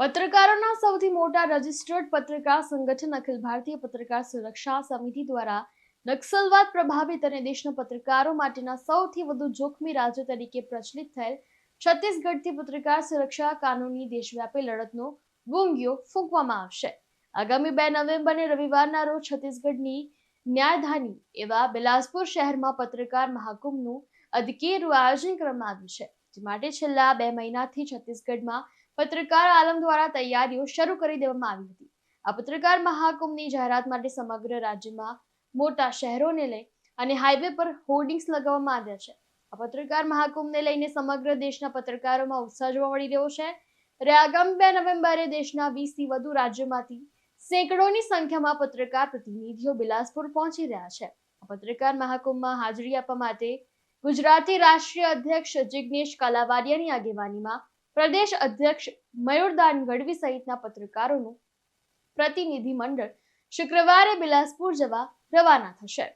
પત્રકારોના સૌથી મોટા રજિસ્ટર્ડ પત્રકાર સંગઠન અખિલ ભારતીય પત્રકાર સુરક્ષા સમિતિ દ્વારા નક્સલવાદ પ્રભાવિત અને દેશના પત્રકારો માટેના સૌથી વધુ જોખમી રાજ્ય તરીકે પ્રચલિત થયેલ છત્તીસગઢથી પત્રકાર સુરક્ષા કાનૂની દેશવ્યાપી લડતનો ગુંગિયો ફૂંકવામાં આવશે. આગામી બે નવેમ્બરને રવિવારના રોજ છત્તીસગઢની ન્યાયધાની એવા બિલાસપુર શહેરમાં પત્રકાર મહાકુંભનું અધકેરું આયોજન કરવામાં આવ્યું છે. જે માટે છેલ્લા બે મહિનાથી છત્તીસગઢમાં પત્રકાર આલમ દ્વારા તૈયારીઓ શરૂ કરી દેવામાં આવી હતી. આ પત્રકાર મહાકુંભની જાહેરાત માટે સમગ્ર રાજ્યમાં મોટા શહેરોને લઈ અને હાઈવે પર હોર્ડિંગ્સ લગાવવામાં આવ્યા છે. આ પત્રકાર મહાકુંભને લઈને સમગ્ર દેશના પત્રકારોમાં ઉત્સાહ જોવા મળી રહ્યો છે. ત્યારે આગામી બે નવેમ્બરે દેશના વીસથી વધુ રાજ્યોમાંથી સેંકડોની સંખ્યામાં પત્રકાર પ્રતિનિધિઓ બિલાસપુર પહોંચી રહ્યા છે. પત્રકાર મહાકુંભમાં હાજરી આપવા માટે ગુજરાતી રાષ્ટ્રીય અધ્યક્ષ જિગ્નેશ કાલાવાડિયાની આગેવાનીમાં પ્રદેશ અધ્યક્ષ મયુરદાન ગઢવી સહિતના પત્રકારોનું પ્રતિનિધિ મંડળ શુક્રવારે બિલાસપુર જવા રવાના થશે.